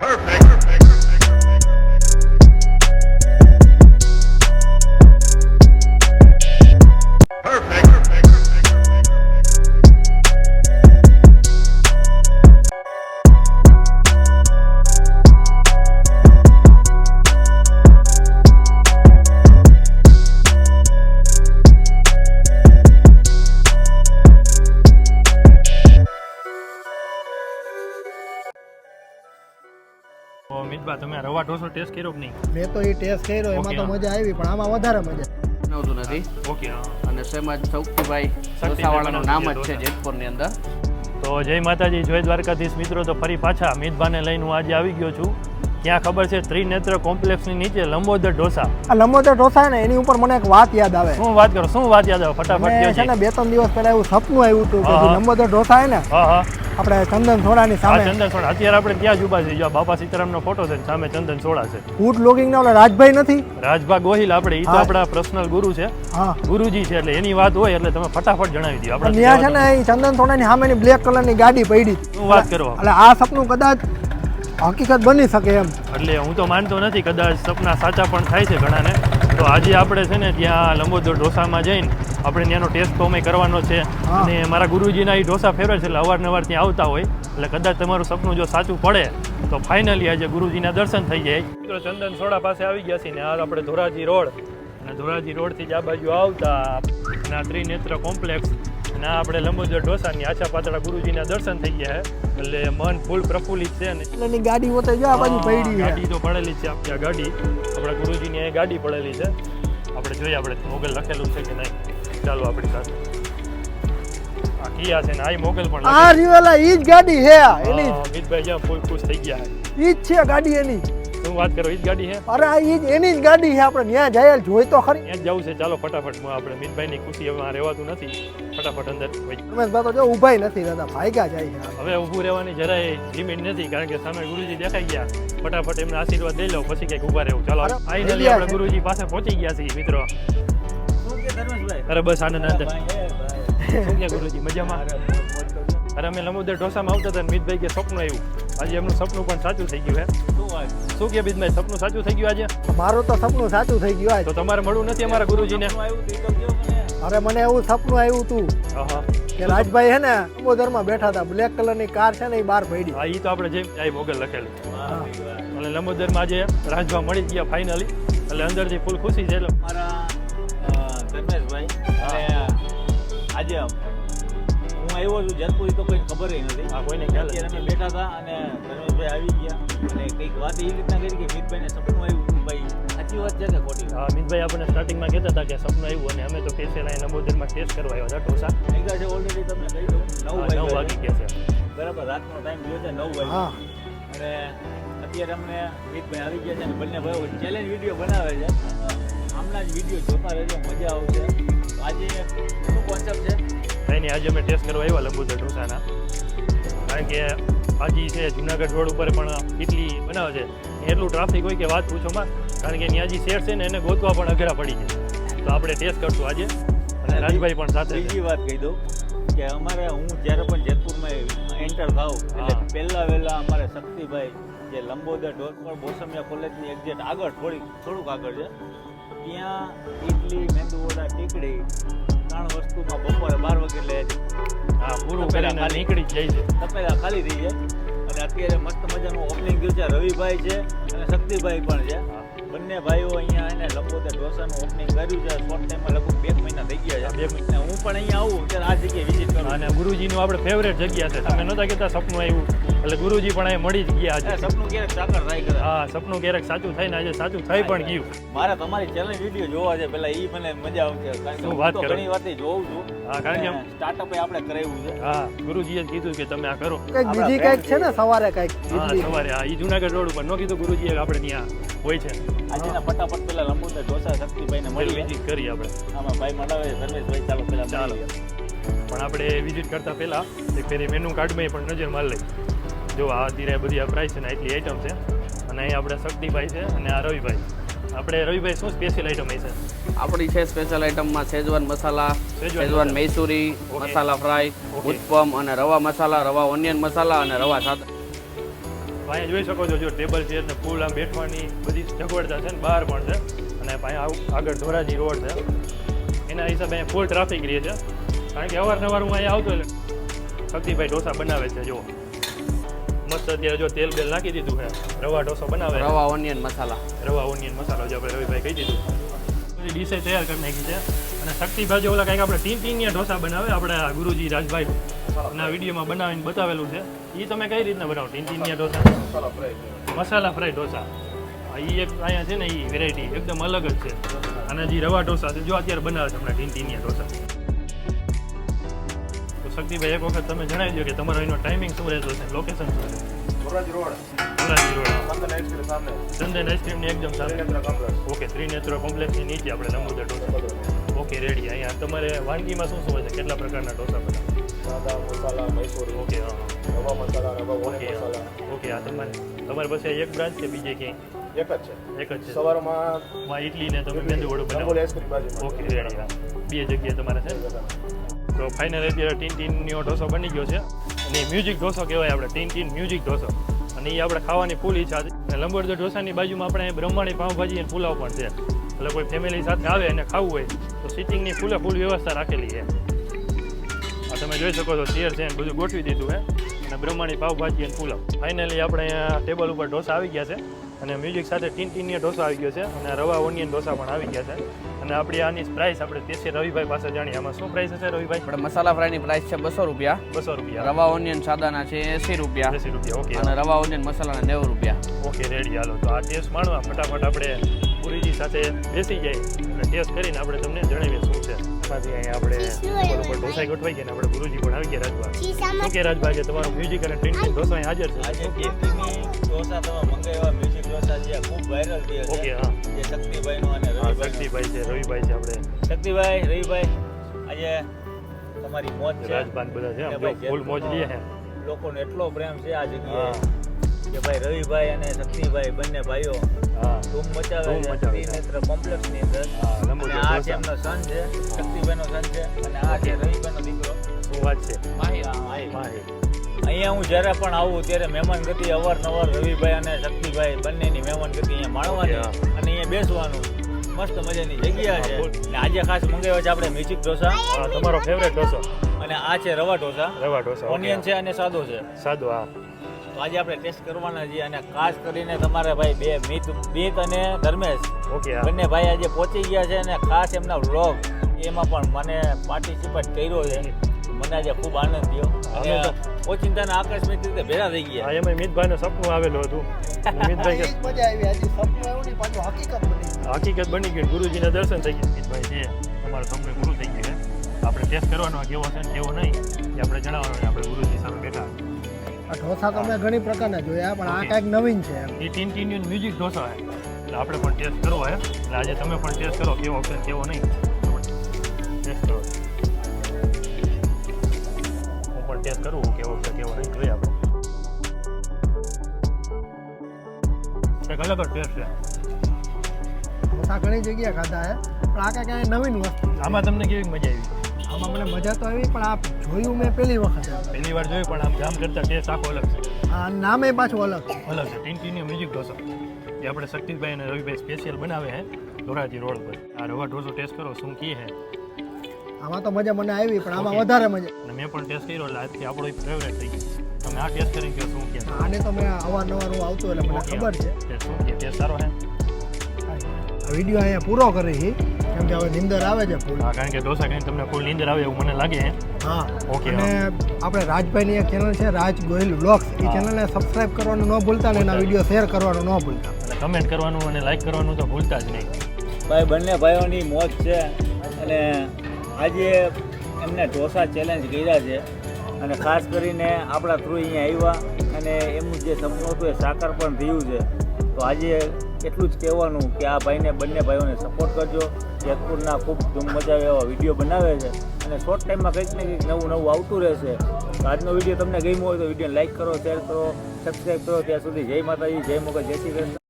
તો રવા ઢોસો ટેસ્ટ કર્યો કે નહીં? મેં તો એ ટેસ્ટ કર્યો એમાં તો મજા આવી પણ આમાં વધારે મજા નવતું નથી ઓકે અને સેમાં સૌક્તિભાઈ શક્તિભાઈ ઢોસાવાળાનું નામ જ છે. જેતપુરની અંદર. તો જય માતાજી જય દ્વારકાધીશ. મિત્રો તો ફરી પાછા મિતભાને લઈને હું આજે આવી ગયો છું. ત્યાં ખબર છે ત્રિનેત્ર કોમ્પ્લેક્સની નીચે લંબોદર ઢોસા. આ લંબોદર ઢોસા ને એની ઉપર મને એક વાત યાદ આવે. શું વાત કરો શું વાત યાદ આવે? ફટાફટ છે ને બે ત્રણ દિવસ પહેલા એવું સપનું આવ્યું હતું કે. લંબોદર ઢોસા હે ને હા હા. આપણે ચંદન સોડાની સામે. ચંદન સોડા. અત્યારે આપણે ત્યાં જ ઊભા છીએ. જો બાપા સીતારામનો ફોટો છે સામે ચંદન સોડા છે. ફૂડ લોગિંગ ના ઓલા રાજભાઈ નથી? રાજભા ગોહિલ આપણે ઈ તો આપણા પર્સનલ ગુરુ છે. ગુરુજી છે એટલે એની વાત હોય એટલે તમે ફટાફટ જણાવી દો. આપણે ત્યાં છે ને એ ચંદન સોડાની સામેની બ્લેક કલરની ગાડી પડી. હું વાત કરો? એટલે આ સપનું કદાચ હકીકત બની શકે એમ. એટલે હું તો માનતો નથી કદાચ સપના સાચા પણ થાય છે ઘણાને. તો આજે આપણે છે ને ત્યાં લંબોદર ઢોસામાં જઈને આપણે ત્યાંનો ટેસ્ટ તો અમે કરવાનો છે. અને મારા ગુરુજીના એ ઢોસા ફેવરેટ છે એટલે અવારનવાર ત્યાં આવતા હોય. એટલે કદાચ તમારું સપનું જો સાચું પડે તો ફાઇનલી આજે ગુરુજીના દર્શન થઈ જાય. મિત્રો ચંદન સોડા પાસે આવી ગયા છીએ ને આ આપણે ધોરાજી રોડ. અને ધોરાજી રોડથી જ આ બાજુ આવતા આ ત્રિનેત્ર કોમ્પ્લેક્સ. અને આપણે લંબોદર ઢોસાની આછા પાતળા ગુરુજીના દર્શન થઈ ગયા છે. એટલે મન ફૂલ પ્રફુલ્લિત છે અને એટલે ગાડી હોતે જો આ બાજુ પડી ગાડી તો પડેલી છે આપણી આ ગાડી. આપણા ગુરુજીની અહીં ગાડી પડેલી છે. આપણે જોઈએ આપણે મોગલ લખેલું છે કે નહીં. ચાલો આપણી સાથે. આ કિયા છે ને આઈ મોગલ પણ આ રીવેલા ઈ જ ગાડી હે એની હા, મિતભાઈ જ્યાં ફૂલ ખુશ થઈ ગયા. ઈ જ છે ગાડી એની. શું વાત કરો ઈ જ ગાડી હે? અરે આ ઈ જ એની જ ગાડી છે આપણે ત્યાં જાય જોઈ તો ખરી. ત્યાં જવું છે ચાલો ફટાફટ આપણે મિતભાઈની ખુશી હવે રહેવાતું નથી. ફટાફટ અંદર વહી. બાબા તો જો ઊભાય નથી દાદા ભાગ્યા જાય છે હવે ઊભું રહેવાની જરાય લિમિટ નથી કારણ કે સામે ગુરુજી દેખાઈ ગયા. ફટાફટ એમના આશીર્વાદ લઈ લો પછી કંઈક ઊભા રહેવું. ચાલો ફાઇનલી આપણે ગુરુજી પાસે પહોંચી ગયા છીએ મિત્રો. અરે બસ આનંદ આનંદ. શું કે ગુરુજી મજામાં? અરે અમે લમોદર ઢોસામાં આવતા હતા મિતભાઈ કે સપનું આવ્યું. આજે એમનું સપનું પણ સાચું થઈ ગયું હે? શું કે બીજભાઈ સપનું સાચું થઈ ગયું આજે? મારું તો સપનું સાચું થઈ ગયું આજ. તો તમારે મળવું નથી અમારા ગુરુજીને? અરે મને એવું સપનું આવ્યું તું કે રાજભાઈ હે ને લંબોદરમાં બેઠા હતા બ્લેક કલરની કાર છે ને એ બહાર પડી. હા એ તો આપણે જેમ આ મોગલ લખેલું. અને લંબોદરમાં આજે રાજભા મળી ગયા ફાઇનલી એટલે અંદરથી ફૂલ ખુશી છે એટલે. મારા ધર્મેશભાઈ અને આજે હું આવ્યો છું જેતપુર તો કોઈ ખબર નથી. આ કોઈને ખ્યાલ અત્યારે અમે બેઠા હતા અને ધર્મેશભાઈ આવી ગયા. અને કંઈક વાત એવી રીતના કરી કે મિતભાઈને સપનું આવ્યું. ભાઈ સાચી વાત છે કે ખોટી હા મિતભાઈ આપણને સ્ટાર્ટિંગમાં કહેતા હતા કે સપનું આવ્યું અને અમે તો સ્પેશિયલ એના લંબોદરમાં ટેસ્ટ કરવા આવ્યા હતા ઢોસા. છે ઓલરેડી તમને કહી દઉં. નવ હા, નવ વાગ્યા વાગી છે. ગયા છે. બરાબર રાતનો ટાઈમ ગયો છે નવ વાગે અને અત્યારે અમને મિતભાઈ આવી ગયા છે અને બંને ભાઈઓ ચેલેન્જ વીડિયો બનાવે છે. આમના જ વીડિયો જોતા રહેજો મજા આવશે. આજે શું કોન્સેપ્ટ છે? કંઈ નહીં આજે અમે ટેસ્ટ કરવા આવ્યા લંબોદર ઢોસાના કારણ કે આજે છે જુનાગઢ રોડ ઉપર પણ ઇડલી બનાવે છે. એટલું ટ્રાફિક હોય કે વાત પૂછોમાં કારણ કે ત્યાં જે શેર છે ને એને ગોતવા પણ અઘરા પડી જાય તો આપણે ટેસ્ટ કરશું આજે. અને રાજભાઈ પણ સાથે બીજી વાત કહી દઉં કે અમારે હું જ્યારે પણ જેતપુરમાં એન્ટર થાઉં એટલે. પહેલા વહેલા અમારે શક્તિભાઈ જે લંબોદર ડોરપર બોસમિયા કોલેજની એક્ઝેટ આગળ થોડી થોડુંક આગળ છે. ત્યાં ઇડલી મેંદુવડા ટીકડી ત્રણ વસ્તુમાં બપોરે બાર વાગે એટલે હા પૂરું પહેલાં. નીકળી જાય છે. તપેલા ખાલી થઈ જાય અને અત્યારે મસ્ત મજાનું ઓપનિંગ થયું છે. રવિભાઈ છે અને શક્તિભાઈ પણ છે. બંને ભાઈઓ અહીંયા એને લંબોદર ઢોસાનું ઓપનિંગ કર્યું છે. શોર્ટ ટાઈમમાં લગભગ બે મહિના થઈ ગયા છે. બે મહિના. હું પણ અહીંયા આવું ત્યારે આ જગ્યાએ વિઝિટ કરું અને ગુરુજીનું આપણે ફેવરેટ જગ્યા છે. તમે નહોતા કહેતા સપનું આવ્યું. એટલે ગુરુજી પણ અહીં મળી જ ગયા એ આજે સપનું ક્યારેક સાકર થાય કરે હા સપનું ક્યારેક સાચું થાય ને આજે સાચું થઈ પણ ગયું. મારે તમારી ચેનલ વીડિયો જોવા છે પેલા ઈ મને મજા આવશે. કારણ કે શું વાત કરો? ઘણી વાર જોઉં છું. હા કારણ કે સ્ટાર્ટઅપ આપણે કરાવ્યું છે. હા ગુરુજીએ કીધું કે તમે આ કરો. કંઈક બીજી કંઈક છે ને સવારે કંઈક હા સવારે. હા ઈ જુનાગઢ રોડ ઉપર. નો કીધું ગુરુજીએ આપણે ત્યાં હોય છે. આજના ફટાફટ પેલા લંબોદર ઢોસા શક્તિભાઈને મળી મળી વિઝિટ કરી આપણે. આમાં ભાઈ મળાવે ધર્મેશભાઈ ચાલો પેલા ચાલો. પણ આપણે વિઝિટ કરતા પહેલા એક ફેરી મેનુ કાર્ડમાં પણ નજર મારી લઈ જો આ અત્યારે બધી આ પ્રાઇસ છે ને આટલી આઈટમ છે. અને અહીં આપણે શક્તિભાઈ છે અને આ રવિભાઈ. આપણે રવિભાઈ શું સ્પેશિયલ આઈટમ હશે? છે આપણી છે સ્પેશિયલ આઇટમમાં શેજવાન મસાલા મસાલા. મૈસૂરી મસાલા ફ્રાય ઉત્પમ અને રવા મસાલા રવા ઓનિયન મસાલા અને રવા સાથે અહીંયા જોઈ શકો છો જો ટેબલ ચેર ને ફૂલ આમ બેઠવાની બધી સગવડતા છે ને બહાર પણ છે. અને અહીંયા આગળ ધોરાજી રોડ છે. એના હિસાબે અહીંયા ફૂલ ટ્રાફિક રહે છે. કારણ કે અવારનવાર હું અહીંયા આવતો એટલે શક્તિભાઈ ઢોસા બનાવે છે જો મસ્ત અત્યારે જો તેલ બેલ નાખી દીધું છે. રવા ઢોસો બનાવે. રવા ઓનિયન મસાલા. રવા ઓનિયન મસાલો જો આપણે રવિભાઈ કહી દીધું. બધી ડીશે તૈયાર કરી નાખી છે. અને શક્તિભાઈ ઓલા કંઈક આપણે ટીન તીનિયા ઢોસા બનાવે આપણે આ ગુરુજી રાજભાઈ ના વિડીયોમાં બનાવીને બતાવેલું છે. એ તમે કઈ રીતના બનાવો? ટીન તીનિયા ઢોસા? મસાલા ફ્રાય ઢોસા. એ ઈ એક અહીંયા છે ને એ વેરાયટી એકદમ અલગ જ છે. અને જે રવા ઢોસા છે જો અત્યારે બનાવે છે હમણાં ટીન તીનિયા ઢોસા. શક્તિભાઈ એક વખત તમે જણાવી દો કે તમારો એનો ટાઈમિંગ શું રહેતો છે લોકેશન શું છે? Dhoraji road. Dhoraji road. Chandan ice cream સામે. ચંદન આઈસ્ક્રીમની એકદમ સામે. ઓકે ત્રિનેત્ર કોમ્પ્લેક્સની નીચે આપણે નમૂદર ઢોસા ઓકે રેડી અહીંયા તમારે વાનગીમાં શું શું હોય છે? કેટલા પ્રકારના ઢોસા બનાવે? સાદા મસાલા મૈસૂરી ઓકે હા. રવા મસાલા રવા ઓકે મસાલા. ઓકે આ તમારે તમારી પાસે એક બ્રાન્ચ કે બીજે ક્યાંય? એક જ છે. એક જ છે. સવારમાં માં ઇડલી ને તમે મેંદુ વડું બનાવો. આઈસ્ક્રીમ બાજુ ઓકે બે જગ્યાએ તમારે છે. તો ફાઇનલ અત્યારે ટીન ટીનનો ઢોસો બની ગયો છે. અને મ્યુઝિક ઢોસો કહેવાય આપણે ટીન ટીન મ્યુઝિક ઢોસો. અને એ આપણે ખાવાની ફૂલ ઈચ્છા છે અને લંબોદર ઢોસાની બાજુમાં આપણે બ્રહ્માણી પાઉંભાજી અને પુલાવ પણ છે. એટલે કોઈ ફેમિલી સાથે આવે અને ખાવું હોય તો સિટિંગની ફૂલે ફૂલ વ્યવસ્થા રાખેલી છે. આ તમે જોઈ શકો છો ચેર છે બધું ગોઠવી દીધું છે. અને બ્રહ્માણી પાવભાજી અને પુલાવ. ફાઇનલી આપણે ટેબલ ઉપર ઢોસા આવી ગયા છે. અને મ્યુઝિક સાથે ટીન ટીનીય ઢોસા આવી ગયો છે અને રવા ઓનિયન ઢોસા પણ આવી ગયા છે. અને આપણી આની પ્રાઇસ આપણે તેસી રવિભાઈ પાસે જાણીએ. આમાં શું પ્રાઇસ હશે રવિભાઈ? આપણે મસાલા ફ્રાયની પ્રાઇસ છે બસો રૂપિયા. બસો રૂપિયા. રવા ઓનિયન સાદાના છે એસી રૂપિયા. એસી રૂપિયા ઓકે. અને રવા ઓનિયન મસાલાના નેવું રૂપિયા. ઓકે રેડી હાલો તો આ ટેસ્ટ માણવા ફટાફટ આપણે પૂરીજી સાથે બેસી જાય. અને ટેસ્ટ કરીને આપણે તમને જણાવીએ શું છે. આપણે ઉપર ઢોસા ગોઠવાઈ ગયા આપણે ગુરુજી પણ આવી ગયા રાજભા ઓકે કે રાજભા તમારું મ્યુઝિક અને ટીન ટીન ઢોસા હાજર છે. ઢોસા તમે મંગાવ્યા વાયરલ થયા ઓકે છે હા. જે શક્તિભાઈનો અને હા શક્તિભાઈ છે રવિભાઈ છે આપણે. શક્તિભાઈ રવિભાઈ આજે તમારી મોજ છે. રાજભાન બધા છે ફૂલ મોજ લઈએ લોકોનો એટલો પ્રેમ છે આ જગ્યાએ કે ભાઈ રવિભાઈ અને શક્તિભાઈ બંને ભાઈઓ ધૂમ મચાવે છે. અંદર. આ છે એમનો સન છે શક્તિભાઈનો સન છે અને આ છે રવિભાઈનો દીકરો. શું વાત છે? અહીંયા હું જ્યારે પણ આવું ત્યારે મહેમાન ગતિ અવારનવાર રવિભાઈ અને શક્તિભાઈ બંનેની મહેમાન ગતિ અહીંયા માણવાની અને અહીંયા બેસવાનું. મસ્ત મજાની જગ્યા છે. ને અને આજે ખાસ મંગાવ્યો છે આપણે મ્યુઝિક ઢોસા. તમારો ફેવરેટ ઢોસો. અને આ છે રવા ઢોસા. રવા ઢોસા ઓનિયન છે અને સાદો છે. સાદો હા. તો આજે આપણે ટેસ્ટ કરવાના છીએ અને ખાસ કરીને તમારે ભાઈ બે મિત મિત અને ધર્મેશ. ઓકે બંને ભાઈ આજે પહોંચી ગયા છે અને ખાસ એમના વ્લોગ એમાં પણ મને પાર્ટિસિપેટ કર્યો છે. મને આજે ખૂબ આનંદ થયો. અને ઓચિંતાના આકસ્મિક રીતે ભેગા થઈ ગયા. હા એમાં મિતભાઈનું સપનું આવેલું હતું. મિતભાઈ કે મજા આવી. આજે સપનું આવ્યું નહીં પાછું હકીકત બની હકીકત બની ગઈ ગુરુજીના દર્શન થઈ ગયા. મિતભાઈ છે તમારો સમય ગુરુ થઈ ગયું છે. આપણે ટેસ્ટ કરવાનો કેવો છે કેવો નહીં એ આપણે જણાવવાનું આપણે ગુરુજી સામે બેઠા આ ઢોસા તો મેં ઘણી પ્રકારના જોયા પણ આ. કાંઈક નવીન છે એ ટીન ટીન મ્યુઝિક ઢોસા છે. એટલે આપણે પણ ટેસ્ટ કરવો છે. એટલે આજે તમે પણ ટેસ્ટ કરો કેવો છે કેવો નહીં. ટેસ્ટ કરો. ટેસ્ટ કરું કેવો છે કેવો નહીં જોઈએ આપણે. એક અલગ જ ટેસ્ટ છે. ઘણી જગ્યા ખાધા હે પણ આ કાંઈ નવીન વસ્તુ આમાં તમને કેવી મજા આવી? આમાં મને મજા તો આવી પણ આ જોયું મેં પહેલી વખત. પહેલી વાર જોયું પણ આમ જામ કરતા ટેસ્ટ આખો અલગ છે. આ નામે પાછું અલગ છે. અલગ છે. ટીન મ્યુઝિક ઢોસો જે આપણે શક્તિભાઈ અને રવિભાઈ સ્પેશિયલ બનાવે છે ધોરાજી રોડ પર આ રવા ઢોસો ટેસ્ટ કરો શું કી છે આમાં તો મજા મને આવી પણ આમાં વધારે મજા. અને મેં પણ ટેસ્ટ કર્યો એટલે આજથી આપણો એક ફેવરેટ થઈ ગયો. તમે આ ટેસ્ટ કરી કહો શું કે આને તો મેં અવારનવાર હું આવતો એટલે મને ખબર છે. શું કે ટેસ્ટ સારો છે. આ વીડિયો અહીંયા પૂરો કરી કેમ કે હવે નિંદર આવે છે ફૂલ. હા કારણ કે ડોસા ખાઈને તમને ફૂલ નીંદર આવે એવું મને લાગે. હા. ઓકે, અને આપણે રાજભાઈની એક ચેનલ છે રાજ ગોહિલ વ્લોગ્સ એ ચેનલને સબસ્ક્રાઇબ કરવાનું ન ભૂલતા ને એના વીડિયો શેર કરવાનું ન ભૂલતા. અને કમેન્ટ કરવાનું અને લાઈક કરવાનું તો ભૂલતા જ નહીં. ભાઈ બંને ભાઈઓની મોજ છે. અને આજે એમને ઢોસા ચેલેન્જ કર્યા છે અને ખાસ કરીને આપણા થ્રુ અહીંયા આવ્યા અને એમનું જે સપનું હતું એ સાકાર પણ થયું છે. તો આજે એટલું જ કહેવાનું કે આ ભાઈને બંને ભાઈઓને સપોર્ટ કરજો. જેતપુરના ખૂબ ધૂમ મજા એવા વીડિયો બનાવે છે. અને શોર્ટ ટાઈમમાં કંઈક ને કંઈક નવું નવું આવતું રહેશે. આજનો વીડિયો તમને ગમ્યો હોય તો વીડિયો લાઈક કરો શેર કરો સબસ્ક્રાઈબ કરો. ત્યાં સુધી જય માતાજી, જય મોગલ, જય શ્રી કૃષ્ણ.